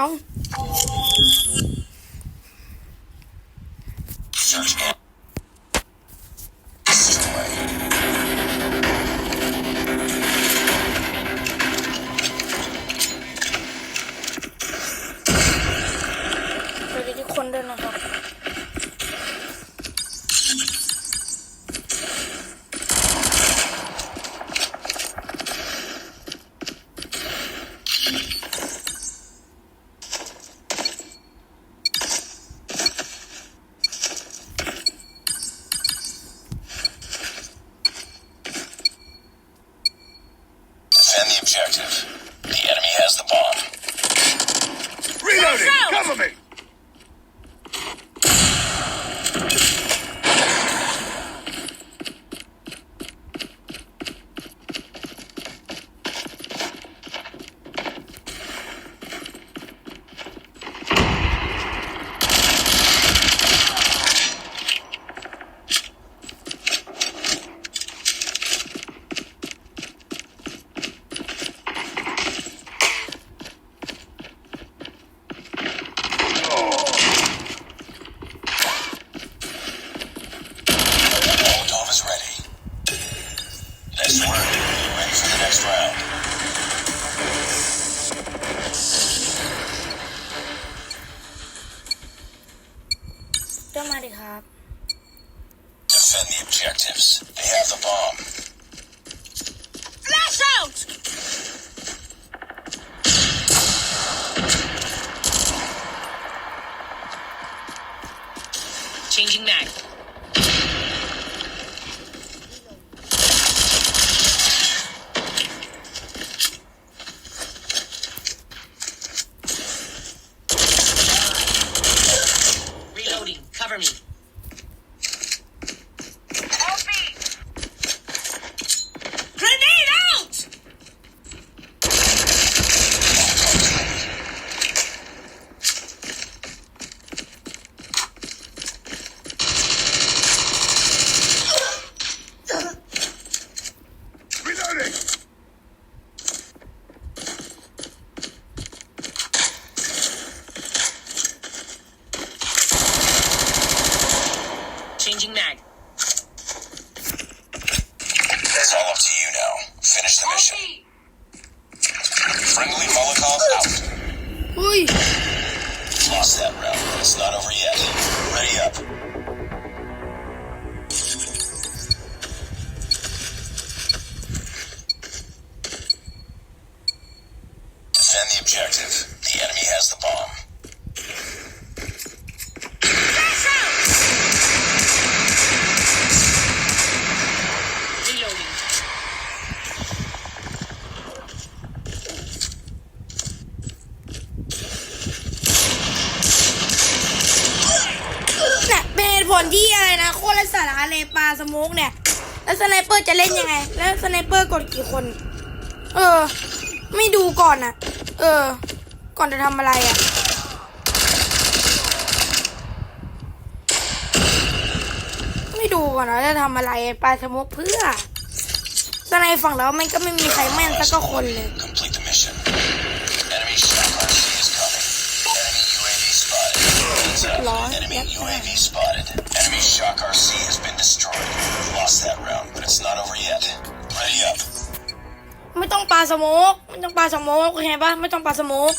ตองสวัสดีทุกคนด้วยนะครับ objective. The enemy has the bomb. Reloading! Cover me! Molotov is ready. Nice work advance to the next round. Hop. Defend the objectives. They have the bomb. Flash out! Changing mag. Cover me. Grenade out! Reloading! Changing mag. It's all up to you now. Finish the mission. Friendly Molotov out. อุ้ย Lost that round, it's not over yet. Ready up. Defend the objective. ผลที่อะไรนะ โคตรไร้สาระเลยปลาสโมุกเนี่ย แล้วสไนเปอร์จะเล่นยังไง แล้วสไนเปอร์กดกี่คน เออ ไม่ดูก่อนอะเออ ก่อนจะทำอะไรอะไม่ดูก่อนนะจะทำอะไรปลาสโมุกเพื่อสไนฝั่งแล้วมันก็ไม่มีใครแม่นสักก็คนเลย UAV spotted. Enemy Shock RC has been destroyed. Lost that round, but it's not over yet. Ready up. ไม่ต้องปลาสโมกไม่ต้องปลาสโมกเห็นปะไม่ต้องปลาสโมก